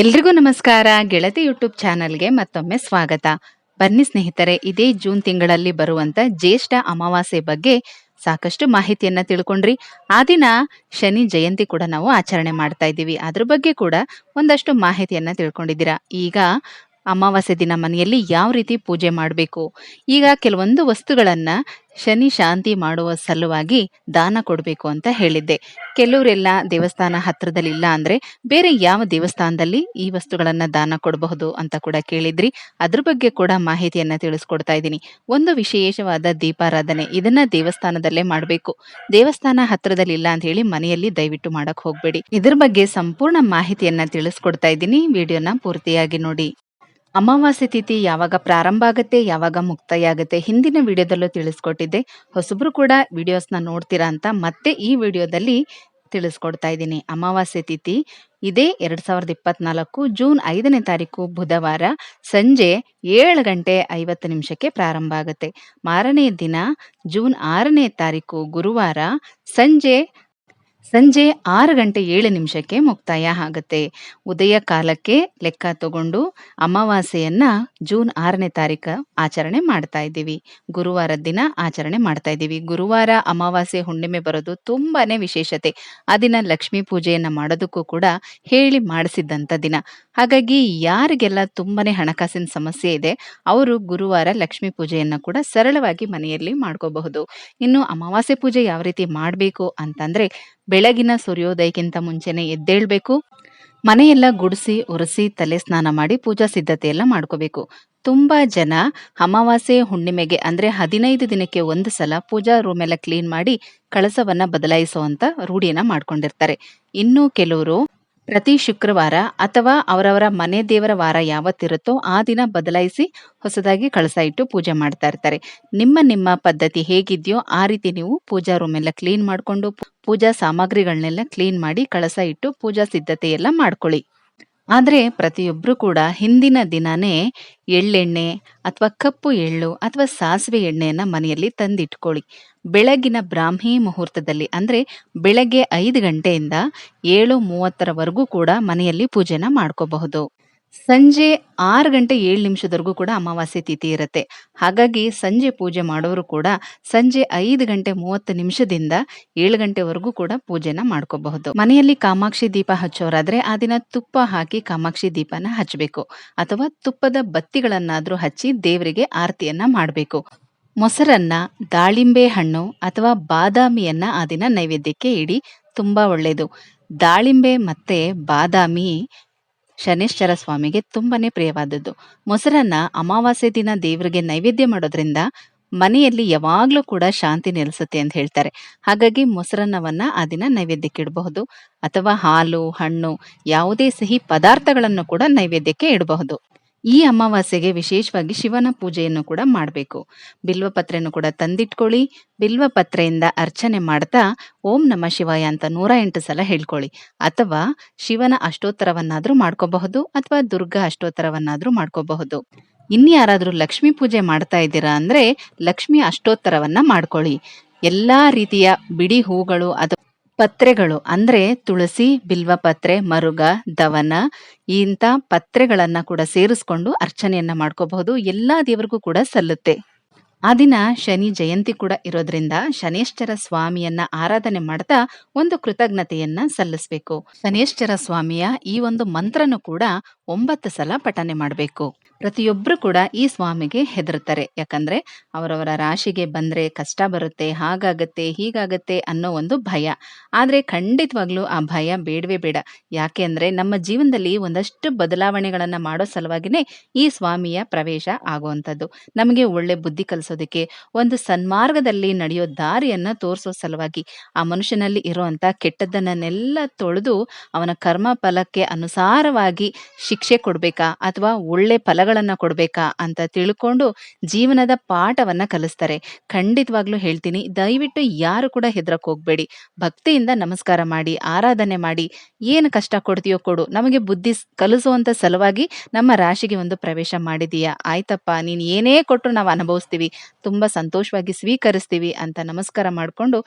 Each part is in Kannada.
ಎಲ್ರಿಗೂ ನಮಸ್ಕಾರ. ಗೆಳತಿ ಯೂಟ್ಯೂಬ್ ಚಾನಲ್ಗೆ ಮತ್ತೊಮ್ಮೆ ಸ್ವಾಗತ. ಬನ್ನಿ ಸ್ನೇಹಿತರೆ, ಇದೇ ಜೂನ್ ತಿಂಗಳಲ್ಲಿ ಬರುವಂತ ಜ್ಯೇಷ್ಠ ಅಮಾವಾಸ್ಯೆ ಬಗ್ಗೆ ಸಾಕಷ್ಟು ಮಾಹಿತಿಯನ್ನ ತಿಳ್ಕೊಂಡ್ರಿ. ಆ ದಿನ ಶನಿ ಜಯಂತಿ ಕೂಡ ನಾವು ಆಚರಣೆ ಮಾಡ್ತಾ ಇದ್ದೀವಿ. ಅದ್ರ ಬಗ್ಗೆ ಕೂಡ ಒಂದಷ್ಟು ಮಾಹಿತಿಯನ್ನ ತಿಳ್ಕೊಂಡಿದ್ದೀರಾ. ಈಗ ಅಮಾವಾಸ್ಯೆ ದಿನ ಮನೆಯಲ್ಲಿ ಯಾವ ರೀತಿ ಪೂಜೆ ಮಾಡಬೇಕು? ಈಗ ಕೆಲವೊಂದು ವಸ್ತುಗಳನ್ನ ಶನಿ ಶಾಂತಿ ಮಾಡುವ ಸಲುವಾಗಿ ದಾನ ಕೊಡಬೇಕು ಅಂತ ಹೇಳಿದ್ದೆ. ಕೆಲವರೆಲ್ಲ ದೇವಸ್ಥಾನ ಹತ್ರದಲ್ಲಿ ಇಲ್ಲ ಅಂದ್ರೆ ಬೇರೆ ಯಾವ ದೇವಸ್ಥಾನದಲ್ಲಿ ಈ ವಸ್ತುಗಳನ್ನ ದಾನ ಕೊಡಬಹುದು ಅಂತ ಕೂಡ ಕೇಳಿದ್ರಿ. ಅದ್ರ ಬಗ್ಗೆ ಕೂಡ ಮಾಹಿತಿಯನ್ನ ತಿಳಿಸ್ಕೊಡ್ತಾ ಇದ್ದೀನಿ. ಒಂದು ವಿಶೇಷವಾದ ದೀಪಾರಾಧನೆ ಇದನ್ನ ದೇವಸ್ಥಾನದಲ್ಲೇ ಮಾಡಬೇಕು. ದೇವಸ್ಥಾನ ಹತ್ರದಲ್ಲಿ ಇಲ್ಲ ಅಂತ ಹೇಳಿ ಮನೆಯಲ್ಲಿ ದಯವಿಟ್ಟು ಮಾಡಕ್ ಹೋಗ್ಬೇಡಿ. ಇದ್ರ ಬಗ್ಗೆ ಸಂಪೂರ್ಣ ಮಾಹಿತಿಯನ್ನ ತಿಳಿಸ್ಕೊಡ್ತಾ ಇದ್ದೀನಿ. ವಿಡಿಯೋನ ಪೂರ್ತಿಯಾಗಿ ನೋಡಿ. ಅಮಾವಾಸ್ಯೆ ತಿಥಿ ಯಾವಾಗ ಪ್ರಾರಂಭ ಆಗುತ್ತೆ, ಯಾವಾಗ ಮುಕ್ತಾಯ ಆಗುತ್ತೆ ಹಿಂದಿನ ವಿಡಿಯೋದಲ್ಲೂ ತಿಳಿಸ್ಕೊಟ್ಟಿದ್ದೆ. ಹೊಸಬ್ರು ಕೂಡ ವಿಡಿಯೋಸ್ನ ನೋಡ್ತೀರಾ ಅಂತ ಮತ್ತೆ ಈ ವಿಡಿಯೋದಲ್ಲಿ ತಿಳಿಸ್ಕೊಡ್ತಾ ಇದ್ದೀನಿ. ಅಮಾವಾಸ್ಯೆ ತಿಥಿ ಇದೇ ಎರಡು ಸಾವಿರದ ಇಪ್ಪತ್ನಾಲ್ಕು ಜೂನ್ ಐದನೇ ತಾರೀಕು ಬುಧವಾರ ಸಂಜೆ ಏಳು ಗಂಟೆ ಐವತ್ತು ನಿಮಿಷಕ್ಕೆ ಪ್ರಾರಂಭ ಆಗುತ್ತೆ. ಮಾರನೇ ದಿನ ಜೂನ್ ಆರನೇ ತಾರೀಕು ಗುರುವಾರ ಸಂಜೆ ಸಂಜೆ ಆರು ಗಂಟೆ ಏಳು ನಿಮಿಷಕ್ಕೆ ಮುಕ್ತಾಯ ಆಗುತ್ತೆ. ಉದಯ ಕಾಲಕ್ಕೆ ಲೆಕ್ಕ ತಗೊಂಡು ಅಮಾವಾಸ್ಯೆಯನ್ನ ಜೂನ್ ಆರನೇ ತಾರೀಕು ಆಚರಣೆ ಮಾಡ್ತಾ ಇದ್ದೀವಿ. ಗುರುವಾರದ ದಿನ ಆಚರಣೆ ಮಾಡ್ತಾ ಇದ್ದೀವಿ. ಗುರುವಾರ ಅಮಾವಾಸ್ಯೆ ಹುಣ್ಣಿಮೆ ಬರೋದು ತುಂಬಾನೇ ವಿಶೇಷತೆ. ಆ ದಿನ ಲಕ್ಷ್ಮೀ ಪೂಜೆಯನ್ನ ಮಾಡೋದಕ್ಕೂ ಕೂಡ ಹೇಳಿ ಮಾಡಿಸಿದ್ದಂತ ದಿನ. ಹಾಗಾಗಿ ಯಾರಿಗೆಲ್ಲ ತುಂಬಾನೇ ಹಣಕಾಸಿನ ಸಮಸ್ಯೆ ಇದೆ, ಅವರು ಗುರುವಾರ ಲಕ್ಷ್ಮೀ ಪೂಜೆಯನ್ನ ಕೂಡ ಸರಳವಾಗಿ ಮನೆಯಲ್ಲಿ ಮಾಡ್ಕೋಬಹುದು. ಇನ್ನು ಅಮಾವಾಸ್ಯೆ ಪೂಜೆ ಯಾವ ರೀತಿ ಮಾಡಬೇಕು ಅಂತಂದ್ರೆ ಬೆಳಗಿನ ಸೂರ್ಯೋದಯಕ್ಕಿಂತ ಮುಂಚೆನೆ ಎದ್ದೇಳ್ಬೇಕು. ಮನೆಯೆಲ್ಲ ಗುಡಿಸಿ, ಒರೆಸಿ, ತಲೆ ಸ್ನಾನ ಮಾಡಿ ಪೂಜಾ ಸಿದ್ಧತೆ ಎಲ್ಲ ಮಾಡ್ಕೋಬೇಕು. ತುಂಬಾ ಜನ ಅಮಾವಾಸ್ಯೆ ಹುಣ್ಣಿಮೆಗೆ ಅಂದ್ರೆ ಹದಿನೈದು ದಿನಕ್ಕೆ ಒಂದು ಸಲ ಪೂಜಾ ರೂಮ್ ಎಲ್ಲ ಕ್ಲೀನ್ ಮಾಡಿ ಕಳಸವನ್ನ ಬದಲಾಯಿಸುವಂತ ರೂಢಿಯನ್ನ ಮಾಡ್ಕೊಂಡಿರ್ತಾರೆ. ಇನ್ನು ಕೆಲವರು ಪ್ರತಿ ಶುಕ್ರವಾರ ಅಥವಾ ಅವರವರ ಮನೆ ದೇವರ ವಾರ ಯಾವತ್ತಿರುತ್ತೋ ಆ ದಿನ ಬದಲಾಯಿಸಿ ಹೊಸದಾಗಿ ಕಳಸ ಇಟ್ಟು ಪೂಜೆ ಮಾಡ್ತಾ ಇರ್ತಾರೆ. ನಿಮ್ಮ ನಿಮ್ಮ ಪದ್ಧತಿ ಹೇಗಿದೆಯೋ ಆ ರೀತಿ ನೀವು ಪೂಜಾ ರೂಮ್ ಎಲ್ಲ ಕ್ಲೀನ್ ಮಾಡಿಕೊಂಡು ಪೂಜಾ ಸಾಮಗ್ರಿಗಳನ್ನೆಲ್ಲ ಕ್ಲೀನ್ ಮಾಡಿ ಕಳಸ ಇಟ್ಟು ಪೂಜಾ ಸಿದ್ಧತೆ ಎಲ್ಲ ಮಾಡ್ಕೊಳ್ಳಿ. ಆದ್ರೆ ಪ್ರತಿಯೊಬ್ಬರೂ ಕೂಡ ಹಿಂದಿನ ದಿನನೇ ಎಳ್ಳೆಣ್ಣೆ ಅಥವಾ ಕಪ್ಪು ಎಳ್ಳು ಅಥವಾ ಸಾಸಿವೆ ಎಣ್ಣೆಯನ್ನು ಮನೆಯಲ್ಲಿ ತಂದಿಟ್ಕೊಳ್ಳಿ. ಬೆಳಗಿನ ಬ್ರಾಹ್ಮಿ ಮುಹೂರ್ತದಲ್ಲಿ ಅಂದರೆ ಬೆಳಗ್ಗೆ ಐದು ಗಂಟೆಯಿಂದ ಏಳು ಮೂವತ್ತರವರೆಗೂ ಕೂಡ ಮನೆಯಲ್ಲಿ ಪೂಜೆನ ಮಾಡ್ಕೋಬಹುದು. ಸಂಜೆ ಆರು ಗಂಟೆ ಏಳು ನಿಮಿಷದವರೆಗೂ ಕೂಡ ಅಮಾವಾಸ್ಯೆ ತಿಥಿ ಇರುತ್ತೆ. ಹಾಗಾಗಿ ಸಂಜೆ ಪೂಜೆ ಮಾಡೋರು ಕೂಡ ಸಂಜೆ ಐದು ಗಂಟೆ ಮೂವತ್ತು ನಿಮಿಷದಿಂದ ಏಳು ಗಂಟೆವರೆಗೂ ಕೂಡ ಪೂಜೆನ ಮಾಡ್ಕೋಬಹುದು. ಮನೆಯಲ್ಲಿ ಕಾಮಾಕ್ಷಿ ದೀಪ ಹಚ್ಚೋರಾದ್ರೆ ಆ ದಿನ ತುಪ್ಪ ಹಾಕಿ ಕಾಮಾಕ್ಷಿ ದೀಪನ ಹಚ್ಚಬೇಕು. ಅಥವಾ ತುಪ್ಪದ ಬತ್ತಿಗಳನ್ನಾದ್ರೂ ಹಚ್ಚಿ ದೇವರಿಗೆ ಆರತಿಯನ್ನ ಮಾಡಬೇಕು. ಮೊಸರನ್ನ, ದಾಳಿಂಬೆ ಹಣ್ಣು ಅಥವಾ ಬಾದಾಮಿಯನ್ನ ಆ ದಿನ ನೈವೇದ್ಯಕ್ಕೆ ಇಡಿ ತುಂಬಾ ಒಳ್ಳೆಯದು ದಾಳಿಂಬೆ ಮತ್ತೆ ಬಾದಾಮಿ ಶನೇಶ್ವರ ಸ್ವಾಮಿಗೆ ತುಂಬಾನೇ ಪ್ರಿಯವಾದದ್ದು. ಮೊಸರನ್ನ ಅಮಾವಾಸ್ಯೆ ದಿನ ದೇವರಿಗೆ ನೈವೇದ್ಯ ಮಾಡೋದ್ರಿಂದ ಮನೆಯಲ್ಲಿ ಯಾವಾಗ್ಲೂ ಕೂಡ ಶಾಂತಿ ನೆಲೆಸುತ್ತೆ ಅಂತ ಹೇಳ್ತಾರೆ. ಹಾಗಾಗಿ ಮೊಸರನ್ನವನ್ನ ಆ ದಿನ ನೈವೇದ್ಯಕ್ಕೆ ಇಡಬಹುದು. ಅಥವಾ ಹಾಲು, ಹಣ್ಣು ಯಾವುದೇ ಸಿಹಿ ಪದಾರ್ಥಗಳನ್ನು ಕೂಡ ನೈವೇದ್ಯಕ್ಕೆ ಇಡಬಹುದು. ಈ ಅಮಾವಾಸ್ಯೆಗೆ ವಿಶೇಷವಾಗಿ ಶಿವನ ಪೂಜೆಯನ್ನು ಕೂಡ ಮಾಡಬೇಕು. ಬಿಲ್ವಪತ್ರೆಯನ್ನು ಕೂಡ ತಂದಿಟ್ಕೊಳ್ಳಿ. ಬಿಲ್ವಪತ್ರೆಯಿಂದ ಅರ್ಚನೆ ಮಾಡ್ತಾ ಓಂ ನಮ ಶಿವಾಯ ಅಂತ ನೂರ ಎಂಟು ಸಲ ಹೇಳ್ಕೊಳ್ಳಿ. ಅಥವಾ ಶಿವನ ಅಷ್ಟೋತ್ತರವನ್ನಾದ್ರೂ ಮಾಡ್ಕೋಬಹುದು ಅಥವಾ ದುರ್ಗಾ ಅಷ್ಟೋತ್ತರವನ್ನಾದ್ರೂ ಮಾಡ್ಕೋಬಹುದು. ಇನ್ಯಾರಾದ್ರೂ ಲಕ್ಷ್ಮೀ ಪೂಜೆ ಮಾಡ್ತಾ ಇದ್ದೀರಾ ಅಂದ್ರೆ ಲಕ್ಷ್ಮಿ ಅಷ್ಟೋತ್ತರವನ್ನ ಮಾಡ್ಕೊಳ್ಳಿ. ಎಲ್ಲಾ ರೀತಿಯ ಬಿಡಿ ಹೂಗಳು ಅಥವಾ ಪತ್ರೆಗಳು ಅಂದ್ರೆ ತುಳಸಿ ಬಿಲ್ವಪತ್ರೆ ಮರುಗ, ದವನ ಇಂಥ ಪತ್ರೆಗಳನ್ನ ಕೂಡ ಸೇರಿಸ್ಕೊಂಡು ಅರ್ಚನೆಯನ್ನ ಮಾಡ್ಕೋಬಹುದು. ಎಲ್ಲಾ ದೇವರಿಗೂ ಕೂಡ ಸಲ್ಲುತ್ತೆ. ಆ ದಿನ ಶನಿ ಜಯಂತಿ ಕೂಡ ಇರೋದ್ರಿಂದ ಶನೇಶ್ವರ ಸ್ವಾಮಿಯನ್ನ ಆರಾಧನೆ ಮಾಡ್ತಾ ಒಂದು ಕೃತಜ್ಞತೆಯನ್ನ ಸಲ್ಲಿಸಬೇಕು. ಶನೇಶ್ವರ ಸ್ವಾಮಿಯ ಈ ಒಂದು ಮಂತ್ರನು ಕೂಡ ಒಂಬತ್ತು ಸಲ ಪಠನೆ ಮಾಡಬೇಕು. ಪ್ರತಿಯೊಬ್ರು ಕೂಡ ಈ ಸ್ವಾಮಿಗೆ ಹೆದರ್ತಾರೆ ಯಾಕಂದ್ರೆ ಅವರವರ ರಾಶಿಗೆ ಬಂದ್ರೆ ಕಷ್ಟ ಬರುತ್ತೆ, ಹಾಗಾಗತ್ತೆ, ಹೀಗಾಗತ್ತೆ ಅನ್ನೋ ಒಂದು ಭಯ. ಆದ್ರೆ ಖಂಡಿತವಾಗ್ಲೂ ಆ ಭಯ ಬೇಡವೇ ಬೇಡ. ಯಾಕೆ ಅಂದ್ರೆ ನಮ್ಮ ಜೀವನದಲ್ಲಿ ಒಂದಷ್ಟು ಬದಲಾವಣೆಗಳನ್ನ ಮಾಡೋ ಸಲುವಾಗಿನೇ ಈ ಸ್ವಾಮಿಯ ಪ್ರವೇಶ ಆಗುವಂಥದ್ದು. ನಮಗೆ ಒಳ್ಳೆ ಬುದ್ಧಿ ಕಲಿಸೋದಕ್ಕೆ, ಒಂದು ಸನ್ಮಾರ್ಗದಲ್ಲಿ ನಡೆಯೋ ದಾರಿಯನ್ನ ತೋರಿಸೋ ಸಲುವಾಗಿ ಆ ಮನುಷ್ಯನಲ್ಲಿ ಇರುವಂತ ಕೆಟ್ಟದ್ದನ್ನೆಲ್ಲ ತೊಳೆದು ಅವನ ಕರ್ಮ ಫಲಕ್ಕೆ ಅನುಸಾರವಾಗಿ ಶಿಕ್ಷೆ ಕೊಡ್ಬೇಕಾ ಅಥವಾ ಒಳ್ಳೆ ಫಲಗಳ ಫಲಗಳನ್ನ ಕೊಡ್ಬೇಕಾ ಅಂತ ತಿಳ್ಕೊಂಡು ಜೀವನದ ಪಾಠವನ್ನ ಕಲಿಸ್ತಾರೆ. ಖಂಡಿತವಾಗ್ಲೂ ಹೇಳ್ತೀನಿ ದಯವಿಟ್ಟು ಯಾರು ಕೂಡ ಹೆದರಕ್ ಹೋಗ್ಬೇಡಿ. ಭಕ್ತಿಯಿಂದ ನಮಸ್ಕಾರ ಮಾಡಿ, ಆರಾಧನೆ ಮಾಡಿ, ಏನು ಕಷ್ಟ ಕೊಡ್ತೀಯೋ ಕೊಡು. ನಮಗೆ ಬುದ್ಧಿ ಕಲಿಸುವಂತ ಸಲುವಾಗಿ ನಮ್ಮ ರಾಶಿಗೆ ಒಂದು ಪ್ರವೇಶ ಮಾಡಿದೀಯಾ. ಆಯ್ತಪ್ಪ ನೀನು ಏನೇ ಕೊಟ್ಟರು ನಾವು ಅನುಭವಿಸ್ತೀವಿ. ತುಂಬಾ ಸಂತೋಷವಾಗಿ ಸ್ವೀಕರಿಸ್ತೀವಿ ಅಂತ ನಮಸ್ಕಾರ ಮಾಡ್ಕೊಂಡು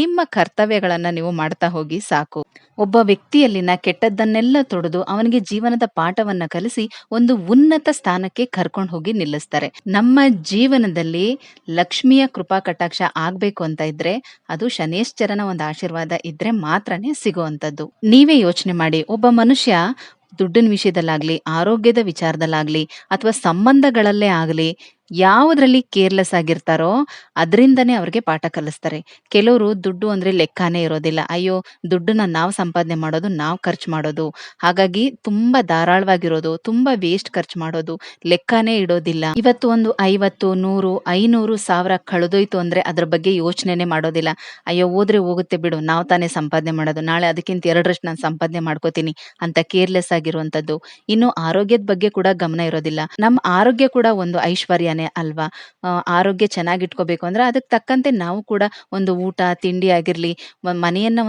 ನಿಮ್ಮ ಕರ್ತವ್ಯಗಳನ್ನ ನೀವು ಮಾಡ್ತಾ ಹೋಗಿ ಸಾಕು. ಒಬ್ಬ ವ್ಯಕ್ತಿಯಲ್ಲಿನ ಕೆಟ್ಟದ್ದನ್ನೆಲ್ಲ ತೊಡೆದು ಅವನಿಗೆ ಜೀವನದ ಪಾಠವನ್ನ ಕಲಿಸಿ ಒಂದು ಉನ್ನತ ಸ್ಥಾನಕ್ಕೆ ಕರ್ಕೊಂಡು ಹೋಗಿ ನಿಲ್ಲಿಸ್ತಾರೆ. ನಮ್ಮ ಜೀವನದಲ್ಲಿ ಲಕ್ಷ್ಮಿಯ ಕೃಪಾ ಕಟಾಕ್ಷ ಆಗ್ಬೇಕು ಅಂತ ಇದ್ರೆ ಅದು ಶನೇಶ್ಚರನ ಒಂದು ಆಶೀರ್ವಾದ ಇದ್ರೆ ಮಾತ್ರನೇ ಸಿಗುವಂತದ್ದು. ನೀವೇ ಯೋಚನೆ ಮಾಡಿ ಒಬ್ಬ ಮನುಷ್ಯ ದುಡ್ಡಿನ ವಿಷಯದಲ್ಲಾಗ್ಲಿ, ಆರೋಗ್ಯದ ವಿಚಾರದಲ್ಲಾಗ್ಲಿ ಅಥವಾ ಸಂಬಂಧಗಳಲ್ಲೇ ಆಗ್ಲಿ ಯಾವುದ್ರಲ್ಲಿ ಕೇರ್ಲೆಸ್ ಆಗಿರ್ತಾರೋ ಅದರಿಂದನೇ ಅವ್ರಿಗೆ ಪಾಠ ಕಲಿಸ್ತಾರೆ. ಕೆಲವರು ದುಡ್ಡು ಅಂದ್ರೆ ಲೆಕ್ಕನೇ ಇರೋದಿಲ್ಲ. ಅಯ್ಯೋ ದುಡ್ಡನ್ನ ನಾವು ಸಂಪಾದನೆ ಮಾಡೋದು, ನಾವು ಖರ್ಚು ಮಾಡೋದು. ಹಾಗಾಗಿ ತುಂಬಾ ಧಾರಾಳವಾಗಿರೋದು, ತುಂಬಾ ವೇಸ್ಟ್ ಖರ್ಚು ಮಾಡೋದು, ಲೆಕ್ಕನೇ ಇಡೋದಿಲ್ಲ. ಇವತ್ತು ಒಂದು ಐವತ್ತು ನೂರು ಐನೂರು ಸಾವಿರ ಕಳೆದೋಯ್ತು ಅಂದ್ರೆ ಅದ್ರ ಬಗ್ಗೆ ಯೋಚನೆನೇ ಮಾಡೋದಿಲ್ಲ. ಅಯ್ಯೋ ಹೋದ್ರೆ ಹೋಗುತ್ತೆ ಬಿಡು ನಾವು ತಾನೇ ಸಂಪಾದನೆ ಮಾಡೋದು. ನಾಳೆ ಅದಕ್ಕಿಂತ ಎರಡರಷ್ಟು ನಾನು ಸಂಪಾದನೆ ಮಾಡ್ಕೋತೀನಿ ಅಂತ ಕೇರ್ಲೆಸ್ ಆಗಿರುವಂತದ್ದು. ಇನ್ನು ಆರೋಗ್ಯದ ಬಗ್ಗೆ ಕೂಡ ಗಮನ ಇರೋದಿಲ್ಲ. ನಮ್ಮ ಆರೋಗ್ಯ ಕೂಡ ಒಂದು ಐಶ್ವರ್ಯನೇ ಅಲ್ವಾ? ಆರೋಗ್ಯ ಚೆನ್ನಾಗಿ ಇಟ್ಕೋಬೇಕು ಅಂದ್ರೆ ಅದಕ್ಕೆ ತಕ್ಕಂತೆ ನಾವು ಕೂಡ ಒಂದು ಊಟ, ತಿಂಡಿ ಆಗಿರ್ಲಿ, ಮನೆಯನ್ನ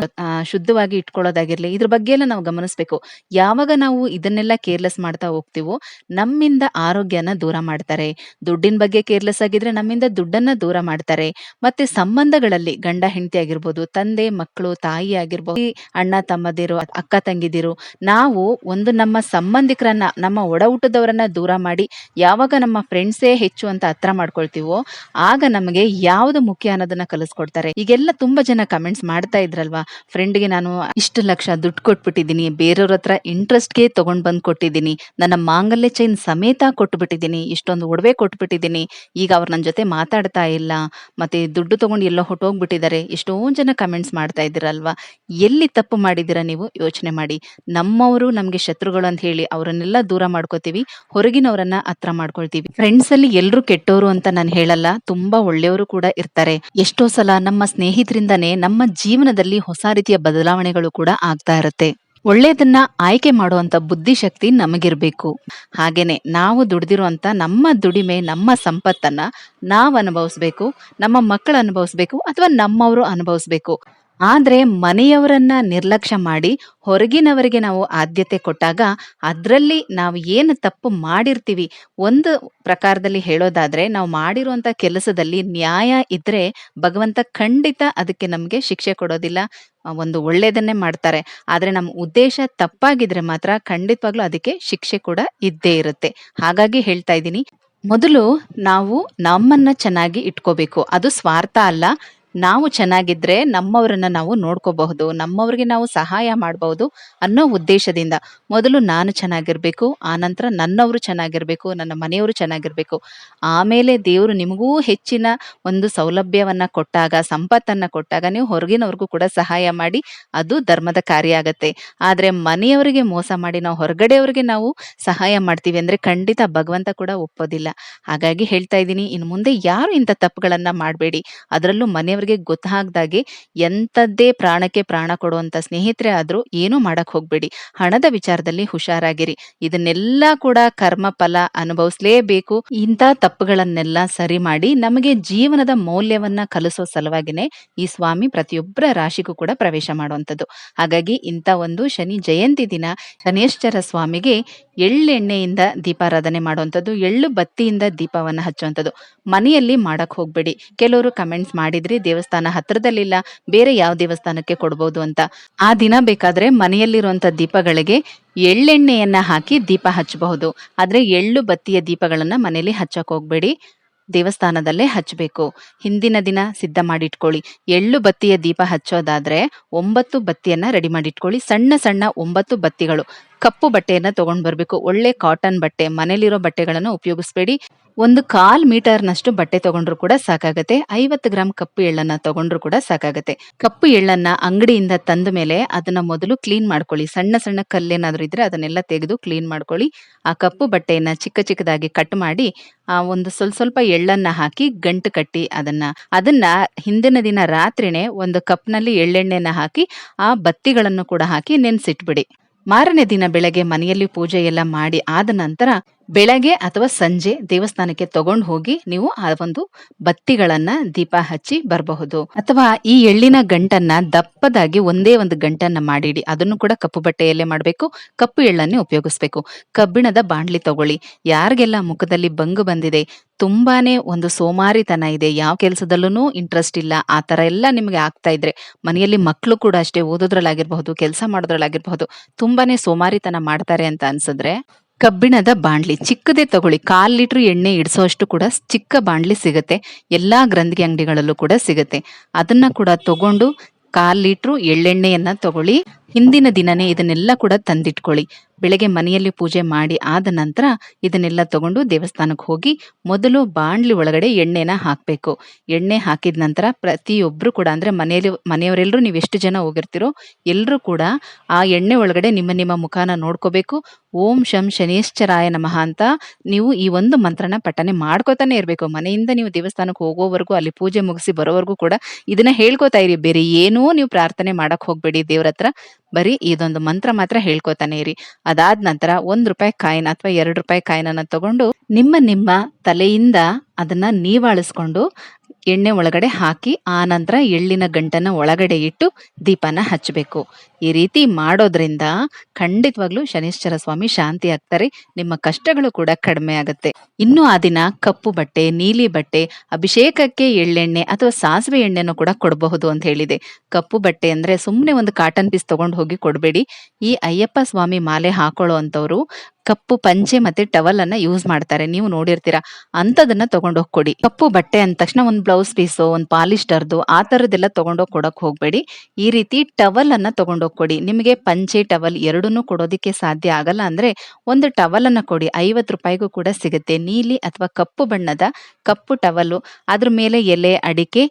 ಶುದ್ಧವಾಗಿ ಇಟ್ಕೊಳ್ಳೋದಾಗಿರ್ಲಿ ಇದ್ರ ಬಗ್ಗೆ ಎಲ್ಲ ನಾವು ಗಮನಿಸ್ಬೇಕು. ಯಾವಾಗ ನಾವು ಇದನ್ನೆಲ್ಲ ಕೇರ್ಲೆಸ್ ಮಾಡ್ತಾ ಹೋಗ್ತೀವೋ ನಮ್ಮಿಂದ ಆರೋಗ್ಯನ ದೂರ ಮಾಡ್ತಾರೆ. ದುಡ್ಡಿನ ಬಗ್ಗೆ ಕೇರ್ಲೆಸ್ ಆಗಿದ್ರೆ ನಮ್ಮಿಂದ ದುಡ್ಡನ್ನ ದೂರ ಮಾಡ್ತಾರೆ. ಮತ್ತೆ ಸಂಬಂಧಗಳಲ್ಲಿ ಗಂಡ ಹೆಂಡತಿ ಆಗಿರ್ಬೋದು, ತಂದೆ ಮಕ್ಕಳು, ತಾಯಿ ಆಗಿರ್ಬೋದು, ಅಣ್ಣ ತಮ್ಮದಿರು ಅಕ್ಕ ತಂಗಿದಿರು ನಾವು ಒಂದು ನಮ್ಮ ಸಂಬಂಧಿಕರನ್ನ ನಮ್ಮ ಒಡ ಊಟದವರನ್ನ ದೂರ ಮಾಡಿ ಯಾವಾಗ ನಮ್ಮ ಫ್ರೆಂಡ್ಸೇ ಹೆಚ್ಚು ಅಂತ ಹತ್ರ ಮಾಡ್ಕೊಳ್ತೀವೋ, ಆಗ ನಮಗೆ ಯಾವ್ದು ಮುಖ್ಯ ಅನ್ನೋದನ್ನ ಕಲಿಸ್ಕೊಡ್ತಾರೆ. ಈಗೆಲ್ಲ ತುಂಬಾ ಜನ ಕಮೆಂಟ್ಸ್ ಮಾಡ್ತಾ ಇದ್ರಲ್ವಾ ಫ್ರೆಂಡ್‌ಗೆ ನಾನು ಇಷ್ಟು ಲಕ್ಷ ದುಡ್ಡು ಕೊಟ್ಬಿಟ್ಟಿದ್ದೀನಿ. ಬೇರೆಯವ್ರ ಹತ್ರ ಇಂಟ್ರೆಸ್ಟ್‌ಗೆ ತಗೊಂಡ್ ಬಂದ್ ಕೊಟ್ಟಿದ್ದೀನಿ. ನನ್ನ ಮಾಂಗಲ್ಯ ಚೈನ್ ಸಮೇತ ಕೊಟ್ಬಿಟ್ಟಿದ್ದೀನಿ. ಇಷ್ಟೊಂದು ಒಡವೆ ಕೊಟ್ಬಿಟ್ಟಿದ್ದೀನಿ. ಈಗ ಅವ್ರು ನನ್ನ ಜೊತೆ ಮಾತಾಡ್ತಾ ಇಲ್ಲ. ಮತ್ತೆ ದುಡ್ಡು ತಗೊಂಡು ಎಲ್ಲೋ ಹೊಟ್ಟೋಗ್ಬಿಟ್ಟಿದ್ದಾರೆ ಎಷ್ಟೊಂದ್ ಜನ ಕಮೆಂಟ್ಸ್ ಮಾಡ್ತಾ ಇದ್ದೀರಲ್ವಾ? ಎಲ್ಲಿ ತಪ್ಪು ಮಾಡಿದ್ದೀರಾ ನೀವು ಯೋಚನೆ ಮಾಡಿ. ನಮ್ಮವರು ನಮ್ಗೆ ಶತ್ರುಗಳು ಅಂತ ಹೇಳಿ ಅವರನ್ನೆಲ್ಲ ದೂರ ಮಾಡ್ಕೋತೀವಿ. ಹೊರಗಿನವರನ್ನ ಹತ್ರ ಮಾಡ್ಕೊಳ್ತೀವಿ. ಫ್ರೆಂಡ್ಸ್ ಅಲ್ಲಿ ಎಲ್ರು ಕೆಟ್ಟೋರು ಅಂತ ನಾನು ಹೇಳಲ್ಲ. ತುಂಬಾ ಒಳ್ಳೆಯವರು ಕೂಡ ಇರ್ತಾರೆ. ಎಷ್ಟೋ ಸಲ ನಮ್ಮ ಸ್ನೇಹಿತರಿಂದನೇ ನಮ್ಮ ಜೀವನದಲ್ಲಿ ಹೊಸ ರೀತಿಯ ಬದಲಾವಣೆಗಳು ಕೂಡ ಆಗ್ತಾ ಇರುತ್ತೆ. ಒಳ್ಳೆಯದನ್ನ ಆಯ್ಕೆ ಮಾಡುವಂತ ಬುದ್ಧಿಶಕ್ತಿ ನಮಗಿರ್ಬೇಕು. ಹಾಗೇನೆ ನಾವು ದುಡಿದಿರುವಂತ ನಮ್ಮ ದುಡಿಮೆ, ನಮ್ಮ ಸಂಪತ್ತನ್ನ ನಾವು ಅನುಭವಿಸ್ಬೇಕು. ನಮ್ಮ ಮಕ್ಕಳು ಅನುಭವಿಸ್ಬೇಕು ಅಥವಾ ನಮ್ಮವರು ಅನುಭವಿಸ್ಬೇಕು. ಆದ್ರೆ ಮನೆಯವರನ್ನ ನಿರ್ಲಕ್ಷ್ಯ ಮಾಡಿ ಹೊರಗಿನವರಿಗೆ ನಾವು ಆದ್ಯತೆ ಕೊಟ್ಟಾಗ ಅದ್ರಲ್ಲಿ ನಾವು ಏನು ತಪ್ಪು ಮಾಡಿರ್ತೀವಿ ಒಂದು ಪ್ರಕಾರದಲ್ಲಿ ಹೇಳೋದಾದ್ರೆ ನಾವು ಮಾಡಿರುವಂತ ಕೆಲಸದಲ್ಲಿ ನ್ಯಾಯ ಇದ್ರೆ ಭಗವಂತ ಖಂಡಿತ ಅದಕ್ಕೆ ನಮ್ಗೆ ಶಿಕ್ಷೆ ಕೊಡೋದಿಲ್ಲ. ಒಂದು ಒಳ್ಳೆಯದನ್ನೇ ಮಾಡ್ತಾರೆ. ಆದ್ರೆ ನಮ್ಮ ಉದ್ದೇಶ ತಪ್ಪಾಗಿದ್ರೆ ಮಾತ್ರ ಖಂಡಿತವಾಗ್ಲೂ ಅದಕ್ಕೆ ಶಿಕ್ಷೆ ಕೂಡ ಇದ್ದೇ ಇರುತ್ತೆ. ಹಾಗಾಗಿ ಹೇಳ್ತಾ ಇದ್ದೀನಿ. ಮೊದಲು ನಾವು ನಮ್ಮನ್ನ ಚೆನ್ನಾಗಿ ಇಟ್ಕೋಬೇಕು. ಅದು ಸ್ವಾರ್ಥ ಅಲ್ಲ. ನಾವು ಚೆನ್ನಾಗಿದ್ರೆ ನಮ್ಮವರನ್ನ ನಾವು ನೋಡ್ಕೋಬಹುದು. ನಮ್ಮವ್ರಿಗೆ ನಾವು ಸಹಾಯ ಮಾಡಬಹುದು ಅನ್ನೋ ಉದ್ದೇಶದಿಂದ ಮೊದಲು ನಾನು ಚೆನ್ನಾಗಿರ್ಬೇಕು. ಆನಂತರ ನನ್ನವರು ಚೆನ್ನಾಗಿರ್ಬೇಕು. ನನ್ನ ಮನೆಯವರು ಚೆನ್ನಾಗಿರ್ಬೇಕು. ಆಮೇಲೆ ದೇವರು ನಿಮಗೂ ಹೆಚ್ಚಿನ ಒಂದು ಸೌಲಭ್ಯವನ್ನ ಕೊಟ್ಟಾಗ, ಸಂಪತ್ತನ್ನ ಕೊಟ್ಟಾಗ ನೀವು ಹೊರಗಿನವ್ರಿಗೂ ಕೂಡ ಸಹಾಯ ಮಾಡಿ ಅದು ಧರ್ಮದ ಕಾರ್ಯ ಆಗತ್ತೆ. ಆದ್ರೆ ಮನೆಯವರಿಗೆ ಮೋಸ ಮಾಡಿ ನಾವು ಹೊರಗಡೆಯವರಿಗೆ ನಾವು ಸಹಾಯ ಮಾಡ್ತೀವಿ ಅಂದ್ರೆ ಖಂಡಿತ ಭಗವಂತ ಕೂಡ ಒಪ್ಪೋದಿಲ್ಲ. ಹಾಗಾಗಿ ಹೇಳ್ತಾ ಇದ್ದೀನಿ ಇನ್ನು ಮುಂದೆ ಯಾರು ಇಂಥ ತಪ್ಪುಗಳನ್ನ ಮಾಡಬೇಡಿ ಅದರಲ್ಲೂ ಮನೆಯವರಿಗೆ ಗೊತ್ತಾಗ್ದಾಗೆ ಎಂಥದ್ದೇ ಪ್ರಾಣಕ್ಕೆ ಪ್ರಾಣ ಕೊಡುವಂತ ಸ್ನೇಹಿತರೆ ಆದ್ರೂ ಏನೂ ಮಾಡಕ್ ಹೋಗ್ಬೇಡಿ. ಹಣದ ವಿಚಾರದಲ್ಲಿ ಹುಷಾರಾಗಿರಿ. ಇದನ್ನೆಲ್ಲ ಕೂಡ ಕರ್ಮ ಫಲ ಅನುಭವಿಸ್ಲೇಬೇಕು. ಇಂಥ ತಪ್ಪುಗಳನ್ನೆಲ್ಲ ಸರಿ ಮಾಡಿ ನಮಗೆ ಜೀವನದ ಮೌಲ್ಯವನ್ನ ಕಲಿಸೋ ಸಲುವಾಗಿನೇ ಈ ಸ್ವಾಮಿ ಪ್ರತಿಯೊಬ್ಬರ ರಾಶಿಗೂ ಕೂಡ ಪ್ರವೇಶ ಮಾಡುವಂತದ್ದು. ಹಾಗಾಗಿ ಇಂಥ ಒಂದು ಶನಿ ಜಯಂತಿ ದಿನ ಶನೇಶ್ವರ ಸ್ವಾಮಿಗೆ ಎಳ್ಳೆಣ್ಣೆಯಿಂದ ದೀಪಾರಾಧನೆ ಮಾಡುವಂತದ್ದು, ಎಳ್ಳು ಬತ್ತಿಯಿಂದ ದೀಪವನ್ನ ಹಚ್ಚುವಂಥದ್ದು ಮನೆಯಲ್ಲಿ ಮಾಡಕ್ ಹೋಗ್ಬೇಡಿ. ಕೆಲವರು ಕಮೆಂಟ್ಸ್ ಮಾಡಿದ್ರಿ ದೇವಸ್ಥಾನ ಹತ್ರದಲ್ಲಿಲ್ಲ. ಬೇರೆ ಯಾವ ದೇವಸ್ಥಾನಕ್ಕೆ ಕೊಡಬಹುದು ಅಂತ. ಆ ದಿನ ಬೇಕಾದ್ರೆ ಮನೆಯಲ್ಲಿರುವಂತ ದೀಪಗಳಿಗೆ ಎಳ್ಳೆಣ್ಣೆಯನ್ನ ಹಾಕಿ ದೀಪ ಹಚ್ಚಬಹುದು. ಆದ್ರೆ ಎಳ್ಳು ಬತ್ತಿಯ ದೀಪಗಳನ್ನ ಮನೆಯಲ್ಲಿ ಹಚ್ಚಕ್ ಹೋಗ್ಬೇಡಿ. ದೇವಸ್ಥಾನದಲ್ಲೇ ಹಚ್ಚಬೇಕು ಹಿಂದಿನ ದಿನ ಸಿದ್ಧ ಮಾಡಿಟ್ಕೊಳ್ಳಿ. ಎಳ್ಳು ಬತ್ತಿಯ ದೀಪ ಹಚ್ಚೋದಾದ್ರೆ ಒಂಬತ್ತು ಬತ್ತಿಯನ್ನ ರೆಡಿ ಮಾಡಿಟ್ಕೊಳ್ಳಿ. ಸಣ್ಣ ಸಣ್ಣ ಒಂಬತ್ತು ಬತ್ತಿಗಳು. ಕಪ್ಪು ಬಟ್ಟೆಯನ್ನ ತಗೊಂಡ್ ಬರ್ಬೇಕು. ಒಳ್ಳೆ ಕಾಟನ್ ಬಟ್ಟೆ, ಮನೇಲಿರೋ ಬಟ್ಟೆಗಳನ್ನ ಉಪಯೋಗಿಸ್ಬೇಡಿ. ಒಂದು ಕಾಲ್ ಮೀಟರ್‌ನಷ್ಟು ಬಟ್ಟೆ ತಗೊಂಡ್ರು ಕೂಡ ಸಾಕಾಗತ್ತೆ. ಐವತ್ತು ಗ್ರಾಮ್ ಕಪ್ಪು ಎಳ್ಳನ್ನ ತಗೊಂಡ್ರು ಕೂಡ ಸಾಕಾಗತ್ತೆ. ಕಪ್ಪು ಎಳ್ಳನ್ನ ಅಂಗಡಿಯಿಂದ ತಂದ ಮೇಲೆ ಅದನ್ನ ಮೊದಲು ಕ್ಲೀನ್ ಮಾಡ್ಕೊಳ್ಳಿ. ಸಣ್ಣ ಸಣ್ಣ ಕಲ್ಲೇನಾದ್ರೂ ಇದ್ರೆ ಅದನ್ನೆಲ್ಲ ತೆಗೆದು ಕ್ಲೀನ್ ಮಾಡ್ಕೊಳ್ಳಿ. ಆ ಕಪ್ಪು ಬಟ್ಟೆಯನ್ನ ಚಿಕ್ಕ ಚಿಕ್ಕದಾಗಿ ಕಟ್ ಮಾಡಿ, ಆ ಒಂದು ಸ್ವಲ್ಪ ಸ್ವಲ್ಪ ಎಳ್ಳನ್ನ ಹಾಕಿ ಗಂಟು ಕಟ್ಟಿ ಅದನ್ನ. ಅದನ್ನ ಹಿಂದಿನ ದಿನ ರಾತ್ರಿನೇ ಒಂದು ಕಪ್‌ನಲ್ಲಿ ಎಳ್ಳೆಣ್ಣೆನ ಹಾಕಿ, ಆ ಬತ್ತಿಗಳನ್ನು ಕೂಡ ಹಾಕಿ ನೆನ್ಸಿಟ್ಬಿಡಿ. ಮಾರನೇ ದಿನ ಬೆಳಗ್ಗೆ ಮನೆಯಲ್ಲಿ ಪೂಜೆ ಎಲ್ಲ ಮಾಡಿ ಆದ ನಂತರ ಬೆಳಗ್ಗೆ ಅಥವಾ ಸಂಜೆ ದೇವಸ್ಥಾನಕ್ಕೆ ತಗೊಂಡು ಹೋಗಿ ನೀವು ಆ ಒಂದು ಬತ್ತಿಗಳನ್ನ ದೀಪ ಹಚ್ಚಿ ಬರಬಹುದು. ಅಥವಾ ಈ ಎಳ್ಳಿನ ಗಂಟನ್ನ ದಪ್ಪದಾಗಿ ಒಂದೇ ಒಂದು ಗಂಟನ್ನ ಮಾಡಿಡಿ. ಅದನ್ನು ಕೂಡ ಕಪ್ಪು ಬಟ್ಟೆಯಲ್ಲೇ ಮಾಡಬೇಕು, ಕಪ್ಪು ಎಳ್ಳನ್ನೇ ಉಪಯೋಗಿಸ್ಬೇಕು. ಕಬ್ಬಿಣದ ಬಾಂಡ್ಲಿ ತಗೊಳ್ಳಿ. ಯಾರಿಗೆಲ್ಲ ಮುಖದಲ್ಲಿ ಬಂಗು ಬಂದಿದೆ, ತುಂಬಾನೇ ಒಂದು ಸೋಮಾರಿತನ ಇದೆ. ಯಾವ ಕೆಲಸದಲ್ಲೂ ಇಂಟ್ರೆಸ್ಟ್ ಇಲ್ಲ. ಆ ತರ ಎಲ್ಲ ನಿಮಗೆ ಆಗ್ತಾ ಇದ್ರೆ, ಮನೆಯಲ್ಲಿ ಮಕ್ಕಳು ಕೂಡ ಅಷ್ಟೇ ಓದೋದ್ರಲ್ಲಾಗಿರ್ಬಹುದು, ಕೆಲಸ ಮಾಡೋದ್ರಲ್ಲಾಗಿರ್ಬಹುದು, ತುಂಬಾನೇ ಸೋಮಾರಿತನ ಮಾಡ್ತಾರೆ ಅಂತ ಅನ್ಸಿದ್ರೆ. ಕಬ್ಬಿಣದ ಬಾಂಡ್ಲಿ ಚಿಕ್ಕದೇ ತಗೊಳ್ಳಿ. ಕಾಲ್ ಲೀಟರ್ ಎಣ್ಣೆ ಇಡಿಸೋಷ್ಟು ಕೂಡ ಚಿಕ್ಕ ಬಾಂಡ್ಲಿ ಸಿಗುತ್ತೆ. ಎಲ್ಲಾ ಗ್ರಂಥಿ ಅಂಗಡಿಗಳಲ್ಲೂ ಕೂಡ ಸಿಗುತ್ತೆ. ಅದನ್ನ ಕೂಡ ತಗೊಂಡು ಕಾಲ್ ಲೀಟ್ರು ಎಳ್ಳೆಣ್ಣೆಯನ್ನ ತಗೊಳ್ಳಿ. ಹಿಂದಿನ ದಿನನೇ ಇದನ್ನೆಲ್ಲ ಕೂಡ ತಂದಿಟ್ಕೊಳ್ಳಿ. ಬೆಳಗ್ಗೆ ಮನೆಯಲ್ಲಿ ಪೂಜೆ ಮಾಡಿ ಆದ ನಂತರ ಇದನ್ನೆಲ್ಲ ತಗೊಂಡು ದೇವಸ್ಥಾನಕ್ಕೆ ಹೋಗಿ ಮೊದಲು ಬಾಣ್ಲಿ ಒಳಗಡೆ ಎಣ್ಣೆನ ಹಾಕಬೇಕು. ಎಣ್ಣೆ ಹಾಕಿದ ನಂತರ ಪ್ರತಿಯೊಬ್ಬರು ಕೂಡ ಅಂದ್ರೆ ಮನೆಯಲ್ಲಿ, ಮನೆಯವರೆಲ್ಲರೂ ನೀವು ಎಷ್ಟು ಜನ ಹೋಗಿರ್ತೀರೋ ಎಲ್ಲರೂ ಕೂಡ ಆ ಎಣ್ಣೆ ಒಳಗಡೆ ನಿಮ್ಮ ನಿಮ್ಮ ಮುಖಾನ ನೋಡ್ಕೋಬೇಕು. ಓಂ ಶಂ ಶನೇಶ್ಚರಾಯ ನಮಃ ಅಂತ ನೀವು ಈ ಒಂದು ಮಂತ್ರನ ಪಠನೆ ಮಾಡ್ಕೋತಾನೆ ಇರಬೇಕು. ಮನೆಯಿಂದ ನೀವು ದೇವಸ್ಥಾನಕ್ಕೆ ಹೋಗೋವರೆಗೂ ಅಲ್ಲಿ ಪೂಜೆ ಮುಗಿಸಿ ಬರೋವರೆಗೂ ಕೂಡ ಇದನ್ನ ಹೇಳ್ಕೊತಾ ಇರಿ. ಬೇರೆ ಏನೂ ನೀವು ಪ್ರಾರ್ಥನೆ ಮಾಡಕ್ ಹೋಗ್ಬೇಡಿ ದೇವ್ರ ಹತ್ರ. ಬರೀ ಇದೊಂದು ಮಂತ್ರ ಮಾತ್ರ ಹೇಳ್ಕೊತಾನೆ ಇರಿ. ಅದಾದ ನಂತರ ಒಂದ್ ರೂಪಾಯಿ ಕಾಯಿನ್ ಅಥವಾ ಎರಡು ರೂಪಾಯಿ ಕಾಯಿನ್ ಅನ್ನು ತಗೊಂಡು ನಿಮ್ಮ ನಿಮ್ಮ ತಲೆಯಿಂದ ಅದನ್ನ ನೀವಾಳಿಸ್ಕೊಂಡು ಎಣ್ಣೆ ಒಳಗಡೆ ಹಾಕಿ, ಆ ನಂತರ ಎಳ್ಳಿನ ಗಂಟನ್ನ ಒಳಗಡೆ ಇಟ್ಟು ದೀಪನ ಹಚ್ಚಬೇಕು ಈ ರೀತಿ ಮಾಡೋದ್ರಿಂದ ಖಂಡಿತವಾಗ್ಲೂ ಶನೀಶ್ವರ ಸ್ವಾಮಿ ಶಾಂತಿ ಆಗ್ತಾರೆ, ನಿಮ್ಮ ಕಷ್ಟಗಳು ಕೂಡ ಕಡಿಮೆ ಆಗುತ್ತೆ. ಇನ್ನು ಆ ದಿನ ಕಪ್ಪು ಬಟ್ಟೆ, ನೀಲಿ ಬಟ್ಟೆ, ಅಭಿಷೇಕಕ್ಕೆ ಎಳ್ಳೆಣ್ಣೆ ಅಥವಾ ಸಾಸಿವೆ ಎಣ್ಣೆನೂ ಕೂಡ ಕೊಡಬಹುದು ಅಂತ ಹೇಳಿದೆ. ಕಪ್ಪು ಬಟ್ಟೆ ಅಂದ್ರೆ ಸುಮ್ಮನೆ ಒಂದು ಕಾಟನ್ ಪೀಸ್ ತಗೊಂಡು ಹೋಗಿ ಕೊಡಬೇಡಿ. ಈ ಅಯ್ಯಪ್ಪ ಸ್ವಾಮಿ ಮಾಲೆ ಹಾಕೊಳ್ಳೋ ಅಂತವ್ರು ಕಪ್ಪು ಪಂಚೆ ಮತ್ತೆ ಟವಲ್ ಅನ್ನ ಯೂಸ್ ಮಾಡ್ತಾರೆ. ನೀವು ನೋಡಿರ್ತೀರಾ ಅಂತದನ್ನ ತಗೊಂಡೋಗಿ ಕೊಡಿ ಕಪ್ಪು ಬಟ್ಟೆ ಅಂದ ತಕ್ಷಣ ಒಂದು ಬ್ಲೌಸ್ ಪೀಸು ಒಂದು ಪಾಲಿಸ್ಟರ್ದು ಆ ತರದೆಲ್ಲ ತಗೊಂಡೋಗಿ ಕೊಡಕ್ ಹೋಗ್ಬೇಡಿ. ಈ ರೀತಿ ಟವಲ್ ಅನ್ನ ತಗೊಂಡೋಗಿ ಕೊಡಿ ನಿಮಗೆ ಪಂಚೆ ಟವಲ್ ಎರಡನ್ನೂ ಕೊಡೋದಿಕ್ಕೆ ಸಾಧ್ಯ ಆಗಲ್ಲ ಅಂದ್ರೆ ಒಂದು ಟವಲ್ ಅನ್ನ ಕೊಡಿ. ಐವತ್ತು ರೂಪಾಯಿಗೂ ಕೂಡ ಸಿಗುತ್ತೆ. ನೀಲಿ ಅಥವಾ ಕಪ್ಪು ಬಣ್ಣದ ಕಪ್ಪು ಟವಲ್ ಅದ್ರ ಮೇಲೆ ಎಲೆ, ಅಡಿಕೆ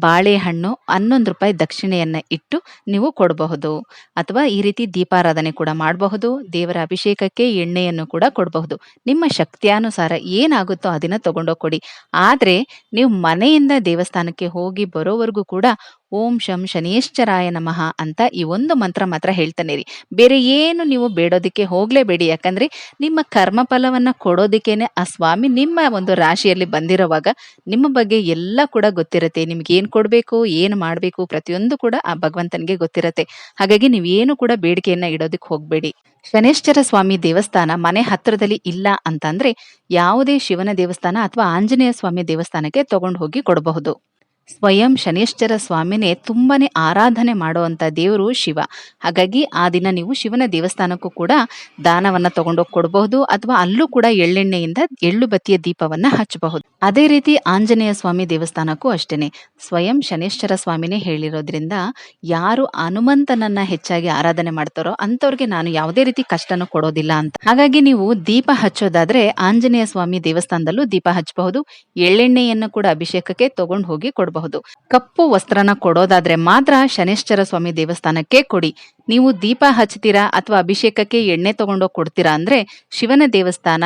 ಬಾಳೆಹಣ್ಣು ಹನ್ನೊಂದು ರೂಪಾಯಿ ದಕ್ಷಿಣೆಯನ್ನ ಇಟ್ಟು ನೀವು ಕೊಡಬಹುದು. ಅಥವಾ ಈ ರೀತಿ ದೀಪಾರಾಧನೆ ಕೂಡ ಮಾಡಬಹುದು. ದೇವರ ಅಭಿಷೇಕಕ್ಕೆ ಎಣ್ಣೆಯನ್ನು ಕೂಡ ಕೊಡಬಹುದು. ನಿಮ್ಮ ಶಕ್ತಿಯಾನುಸಾರ ಏನಾಗುತ್ತೋ ಅದನ್ನ ತಗೊಂಡೋಗಿ ಕೊಡಿ. ಆದ್ರೆ ನೀವು ಮನೆಯಿಂದ ದೇವಸ್ಥಾನಕ್ಕೆ ಹೋಗಿ ಬರೋವರೆಗೂ ಕೂಡ ಓಂ ಶಂ ಶನೇಶ್ಚರಾಯ ನಮಃ ಅಂತ ಈ ಒಂದು ಮಂತ್ರ ಮಾತ್ರ ಹೇಳ್ತಾನೆ ರೀ. ಬೇರೆ ಏನು ನೀವು ಬೇಡೋದಕ್ಕೆ ಹೋಗ್ಲೇಬೇಡಿ. ಯಾಕಂದ್ರೆ ನಿಮ್ಮ ಕರ್ಮ ಫಲವನ್ನ ಕೊಡೋದಕ್ಕೇನೆ ಆ ಸ್ವಾಮಿ ನಿಮ್ಮ ಒಂದು ರಾಶಿಯಲ್ಲಿ ಬಂದಿರೋವಾಗ ನಿಮ್ಮ ಬಗ್ಗೆ ಎಲ್ಲ ಕೂಡ ಗೊತ್ತಿರುತ್ತೆ. ನಿಮ್ಗೆ ಏನ್ ಕೊಡ್ಬೇಕು, ಏನು ಮಾಡ್ಬೇಕು ಪ್ರತಿಯೊಂದು ಕೂಡ ಆ ಭಗವಂತನಿಗೆ ಗೊತ್ತಿರತ್ತೆ. ಹಾಗಾಗಿ ನೀವೇನು ಕೂಡ ಬೇಡಿಕೆಯನ್ನ ಇಡೋದಕ್ಕೆ ಹೋಗ್ಬೇಡಿ. ಶನೇಶ್ವರ ಸ್ವಾಮಿ ದೇವಸ್ಥಾನ ಮನೆ ಹತ್ತಿರದಲ್ಲಿ ಇಲ್ಲ ಅಂತಂದ್ರೆ ಯಾವುದೇ ಶಿವನ ದೇವಸ್ಥಾನ ಅಥವಾ ಆಂಜನೇಯ ಸ್ವಾಮಿ ದೇವಸ್ಥಾನಕ್ಕೆ ತಗೊಂಡು ಹೋಗಿ ಕೊಡಬಹುದು. ಸ್ವಯಂ ಶನೇಶ್ವರ ಸ್ವಾಮಿನೇ ತುಂಬಾನೇ ಆರಾಧನೆ ಮಾಡುವಂಥ ದೇವರು ಶಿವ. ಹಾಗಾಗಿ ಆ ದಿನ ನೀವು ಶಿವನ ದೇವಸ್ಥಾನಕ್ಕೂ ಕೂಡ ದಾನವನ್ನ ತಗೊಂಡೋಗಿ ಕೊಡಬಹುದು ಅಥವಾ ಅಲ್ಲೂ ಕೂಡ ಎಳ್ಳೆಣ್ಣೆಯಿಂದ ಎಳ್ಳು ಬತ್ತಿಯ ದೀಪವನ್ನ ಹಚ್ಚಬಹುದು. ಅದೇ ರೀತಿ ಆಂಜನೇಯ ಸ್ವಾಮಿ ದೇವಸ್ಥಾನಕ್ಕೂ ಅಷ್ಟೇನೆ. ಸ್ವಯಂ ಶನೇಶ್ವರ ಸ್ವಾಮಿನೇ ಹೇಳಿರೋದ್ರಿಂದ ಯಾರು ಹನುಮಂತನನ್ನ ಹೆಚ್ಚಾಗಿ ಆರಾಧನೆ ಮಾಡ್ತಾರೋ ಅಂತವ್ರಿಗೆ ನಾನು ಯಾವುದೇ ರೀತಿ ಕಷ್ಟನ ಕೊಡೋದಿಲ್ಲ ಅಂತ. ಹಾಗಾಗಿ ನೀವು ದೀಪ ಹಚ್ಚೋದಾದ್ರೆ ಆಂಜನೇಯ ಸ್ವಾಮಿ ದೇವಸ್ಥಾನದಲ್ಲೂ ದೀಪ ಹಚ್ಚಬಹುದು. ಎಳ್ಳೆಣ್ಣೆಯನ್ನು ಕೂಡ ಅಭಿಷೇಕಕ್ಕೆ ತಗೊಂಡು ಹೋಗಿ ಕೊಡಬಹುದು. ಕಪ್ಪು ವಸ್ತ್ರನ ಕೊಡೋದಾದ್ರೆ ಮಾತ್ರ ಶನೇಶ್ವರ ಸ್ವಾಮಿ ದೇವಸ್ಥಾನಕ್ಕೆ ಕೊಡಿ. ನೀವು ದೀಪ ಹಚ್ತೀರಾ ಅಥವಾ ಅಭಿಷೇಕಕ್ಕೆ ಎಣ್ಣೆ ತಗೊಂಡೋಗಿ ಕೊಡ್ತೀರಾ ಅಂದ್ರೆ ಶಿವನ ದೇವಸ್ಥಾನ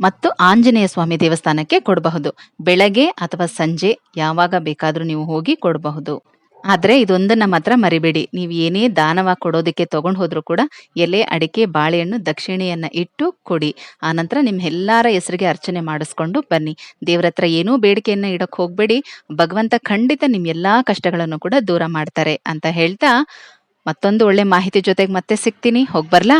ಮತ್ತು ಆಂಜನೇಯ ಸ್ವಾಮಿ ದೇವಸ್ಥಾನಕ್ಕೆ ಕೊಡಬಹುದು. ಬೆಳಗ್ಗೆ ಅಥವಾ ಸಂಜೆ ಯಾವಾಗ ಬೇಕಾದ್ರೂ ನೀವು ಹೋಗಿ ಕೊಡಬಹುದು. ಆದ್ರೆ ಇದೊಂದನ್ನ ಮಾತ್ರ ಮರಿಬೇಡಿ. ನೀವು ಏನೇ ದಾನವ ಕೊಡೋದಕ್ಕೆ ತಗೊಂಡು ಹೋದ್ರು ಕೂಡ ಎಲೆ, ಅಡಿಕೆ, ಬಾಳೆಹಣ್ಣು, ದಕ್ಷಿಣೆಯನ್ನ ಇಟ್ಟು ಕೊಡಿ. ಆನಂತರ ನಿಮ್ಮ ಎಲ್ಲಾರ ಹೆಸರಿಗೆ ಅರ್ಚನೆ ಮಾಡಿಸ್ಕೊಂಡು ಬನ್ನಿ. ದೇವ್ರ ಹತ್ರ ಏನೂ ಬೇಡಿಕೆಯನ್ನ ಇಡಕ್ ಹೋಗ್ಬೇಡಿ. ಭಗವಂತ ಖಂಡಿತ ನಿಮ್ ಎಲ್ಲಾ ಕಷ್ಟಗಳನ್ನು ಕೂಡ ದೂರ ಮಾಡ್ತಾರೆ ಅಂತ ಹೇಳ್ತಾ ಮತ್ತೊಂದು ಒಳ್ಳೆ ಮಾಹಿತಿ ಜೊತೆಗೆ ಮತ್ತೆ ಸಿಗ್ತೀನಿ. ಹೋಗ್ಬರ್ಲಾ